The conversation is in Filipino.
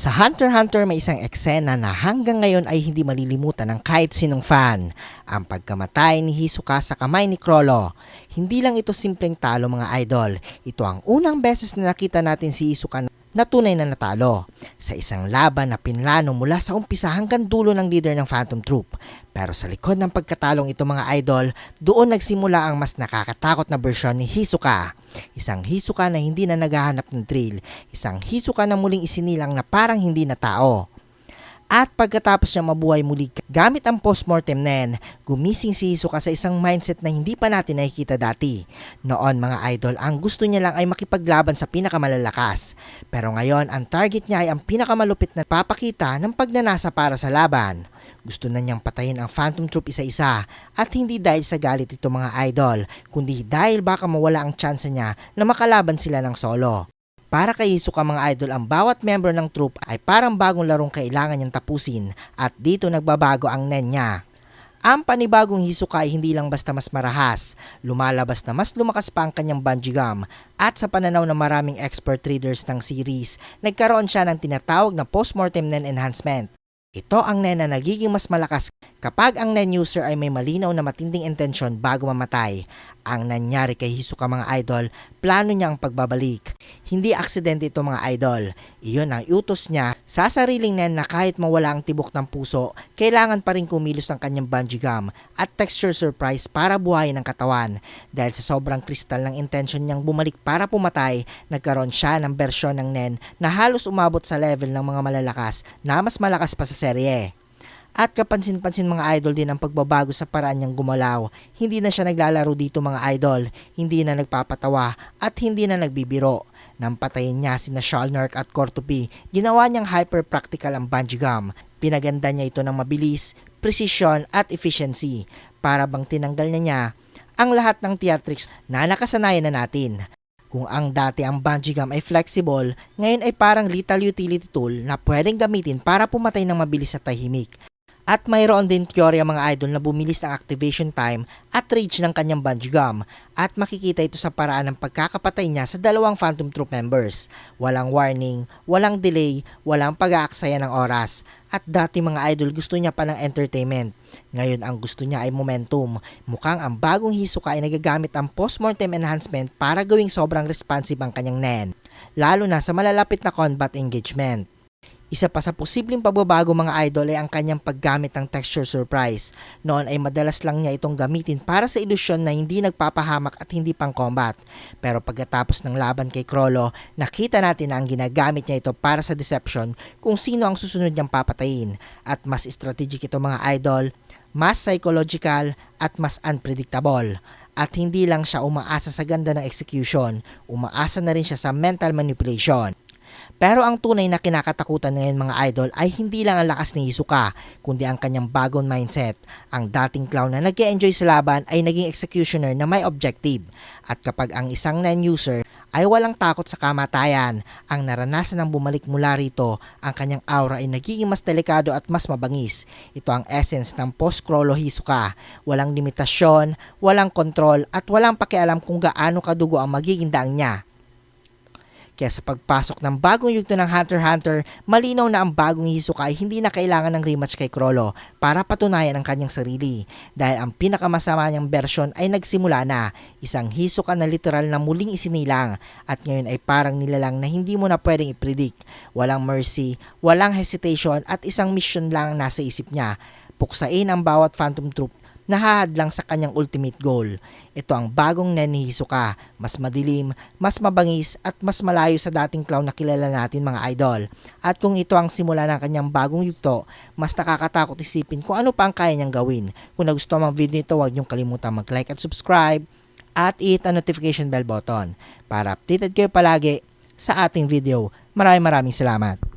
Sa Hunter x Hunter may isang eksena na hanggang ngayon ay hindi malilimutan ng kahit sinong fan. Ang pagkamatay ni Hisoka sa kamay ni Crollo. Hindi lang ito simpleng talo mga idol. Ito ang unang beses na nakita natin si Hisoka na tunay na natalo sa isang laban na pinlano mula sa umpisa hanggang dulo ng leader ng Phantom Troop. Pero sa likod ng pagkatalong ito mga idol, doon nagsimula ang mas nakakatakot na bersyon ni Hisoka. Isang Hisoka na hindi na naghahanap ng thrill, isang Hisoka na muling isinilang na parang hindi na tao. At pagkatapos niya mabuhay muli gamit ang postmortem nen, gumising si Hisoka sa isang mindset na hindi pa natin nakikita dati. Noon mga idol, ang gusto niya lang ay makipaglaban sa pinakamalalakas. Pero ngayon, ang target niya ay ang pinakamalupit na papakita ng pagnanasa para sa laban. Gusto na niyang patayin ang Phantom Troop isa-isa at hindi dahil sa galit ito mga idol, kundi dahil baka mawala ang tsansa niya na makalaban sila ng solo. Para kay Hisoka mga idol, ang bawat member ng troop ay parang bagong larong kailangan niyang tapusin at dito nagbabago ang nen niya. Ang panibagong Hisoka ay hindi lang basta mas marahas, lumalabas na mas lumakas pa ang kanyang bungee gum at sa pananaw ng maraming expert traders ng series, nagkaroon siya ng tinatawag na postmortem nen enhancement. Ito ang nen na nagiging mas malakas kapag ang nen user ay may malinaw na matinding intensyon bago mamatay. Ang nangyari kay Hisoka mga idol, plano niya ang pagbabalik. Hindi aksidente ito mga idol. Iyon ang utos niya sa sariling nen na kahit mawala ang tibok ng puso, kailangan pa rin kumilos ng kanyang bungee gum at texture surprise para buhayin ang katawan. Dahil sa sobrang kristal ng intention niyang bumalik para pumatay, nagkaroon siya ng bersyon ng nen na halos umabot sa level ng mga malalakas na mas malakas pa sa serye. At kapansin-pansin mga idol din ang pagbabago sa paraan niyang gumalaw. Hindi na siya naglalaro dito mga idol, hindi na nagpapatawa at hindi na nagbibiro. Nang niya si na Shalnark at Cortopi, ginawa niyang hyper-practical ang bungee gum. Pinaganda niya ito ng mabilis, precision at efficiency para bang tinanggal na niya ang lahat ng theatrics na nakasanayan na natin. Kung ang dati ang bungee gum ay flexible, ngayon ay parang lethal utility tool na pwedeng gamitin para pumatay ng mabilis at tahimik. At mayroon din teorya mga idol na bumilis ang activation time at range ng kanyang bungee gum at makikita ito sa paraan ng pagkakapatay niya sa dalawang Phantom Troop members. Walang warning, walang delay, walang pag-aaksaya ng oras. At dati mga idol gusto niya pa ng entertainment. Ngayon ang gusto niya ay momentum. Mukhang ang bagong Hisoka ay nagagamit ang postmortem enhancement para gawing sobrang responsive ang kanyang nen. Lalo na sa malalapit na combat engagement. Isa pa sa posibleng pagbabago mga idol ay ang kanyang paggamit ng texture surprise. Noon ay madalas lang niya itong gamitin para sa ilusyon na hindi nagpapahamak at hindi pang combat. Pero pagkatapos ng laban kay Crollo, nakita natin na ang ginagamit niya ito para sa deception kung sino ang susunod niyang papatayin. At mas strategic ito mga idol, mas psychological at mas unpredictable. At hindi lang siya umaasa sa ganda ng execution, umaasa na rin siya sa mental manipulation. Pero ang tunay na kinakatakutan ngayon mga idol ay hindi lang ang lakas ni Hisoka, kundi ang kanyang bagong mindset. Ang dating clown na nag enjoy sa laban ay naging executioner na may objective. At kapag ang isang non-user ay walang takot sa kamatayan, ang naranasan ng bumalik mula rito, ang kanyang aura ay nagiging mas delikado at mas mabangis. Ito ang essence ng post-Crollo Hisoka. Walang limitasyon, walang kontrol at walang pakialam kung gaano kadugo ang magiging daang niya. Kaya sa pagpasok ng bagong yugto ng Hunter x Hunter, malinaw na ang bagong Hisoka ay hindi na kailangan ng rematch kay Crollo para patunayan ang kanyang sarili. Dahil ang pinakamasama niyang bersyon ay nagsimula na, isang Hisoka na literal na muling isinilang at ngayon ay parang nilalang na hindi mo na pwedeng ipredict. Walang mercy, walang hesitation at isang mission lang ang nasa isip niya. Puksain ang bawat Phantom Troop nahahadlang sa kanyang ultimate goal. Ito ang bagong Nen ni Hisoka, mas madilim, mas mabangis at mas malayo sa dating clown na kilala natin mga idol. At kung ito ang simula ng kanyang bagong yugto, mas nakakatakot isipin kung ano pa ang kaya niyang gawin. Kung nagustuhan ang video nito, huwag niyong kalimutan mag-like at subscribe at hit ang notification bell button para updated kayo palagi sa ating video. Maraming maraming salamat.